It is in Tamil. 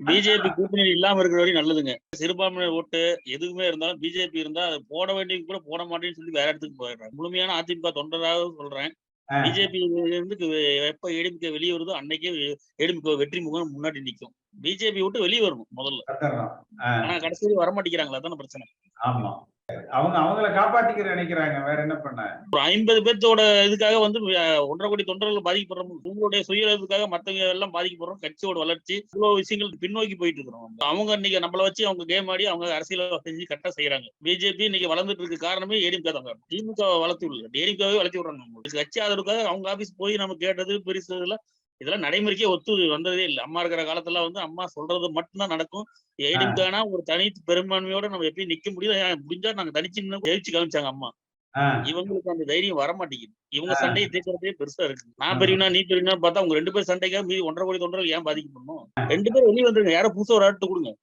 பிஜேபி கூட்டணி இல்லாம இருக்கிற வரையும் நல்லதுங்க. சிறுபான்மையினர் ஓட்டு எதுவுமே இருந்தாலும் பிஜேபி இருந்தா அது போட வேண்டிய கூட போட மாட்டேன்னு சொல்லி வேற இடத்துக்கு போயிடுறாங்க. முழுமையான அதிமுக தொண்டராக சொல்றேன். பிஜேபி இருந்து எப்ப ஏடிமிக்க வெளியே வருதோ அன்னைக்கே ஏடிமிக்க வெற்றி முகம் முன்னாடி நிக்கும். பிஜேபி விட்டு வெளியே வரணும் முதல்ல. ஆனா கடைசியில் வர மாட்டேங்கிறாங்களா அதான பிரச்சனை. ஆமா. அவங்க அவங்கள காப்பாத்திக்கிற நினைக்கிறாங்க. வேற என்ன பண்ண? ஒரு ஐம்பது பேர்த்தோட இதுக்காக வந்து ஒன்றரை கோடி தொண்டர்கள் பாதிக்கப்படுறோம். உங்களுடைய சுயத்துக்காக மத்தவங்க எல்லாம் பாதிக்கப்படுறோம். கட்சியோட வளர்ச்சி இவ்வளவு விஷயங்கள் பின்னோக்கி போயிட்டு இருக்கிறோம் அவங்க இன்னைக்கு நம்மள வச்சு அவங்க கேம் ஆடி அவங்க அரசியல் செஞ்சு கரெக்டா செய்யறாங்க பிஜேபி இன்னைக்கு வளர்ந்துட்டு இருக்க காரணமே ஏடிஎம்கே தான் காரணம். திமுக வளர்த்து விடல. ஏடிஎம்காவே வளர்த்து விடுறாங்க கட்சி ஆதரவுக்காக அவங்க ஆபீஸ் போய் நம்ம கேட்டது பெருசு இதெல்லாம் நடைமுறைக்கே ஒத்து வந்ததே இல்லை. அம்மா இருக்கிற காலத்துல வந்து அம்மா சொல்றது மட்டும்தான் நடக்கும். ஏடிஎம்கானா ஒரு தனி பெரும்பான்மையோட நம்ம எப்பயும் நிக்க முடியும் முடிஞ்சா நாங்க தனிச்சு நின்னு ஜெயிச்சு காமிச்சாங்க அம்மா. இவங்களுக்கு அந்த தைரியம் வர மாட்டேங்குது. இவங்க. சண்டையை தீர்க்கறதே பெருசா இருக்கு. நான். பெரியவனா நீ பெரியவனா பார்த்தா உங்க ரெண்டு பேர் சண்டைக்காக மீதி ஒன்றரை கோடி தொண்டர்கள் ஏன் பாதிக்கப்படணும் ரெண்டு பேரும் வெளியே வந்துருங்க. யாரோ புதுசா ஒரு ஆட்டு கொடுங்க.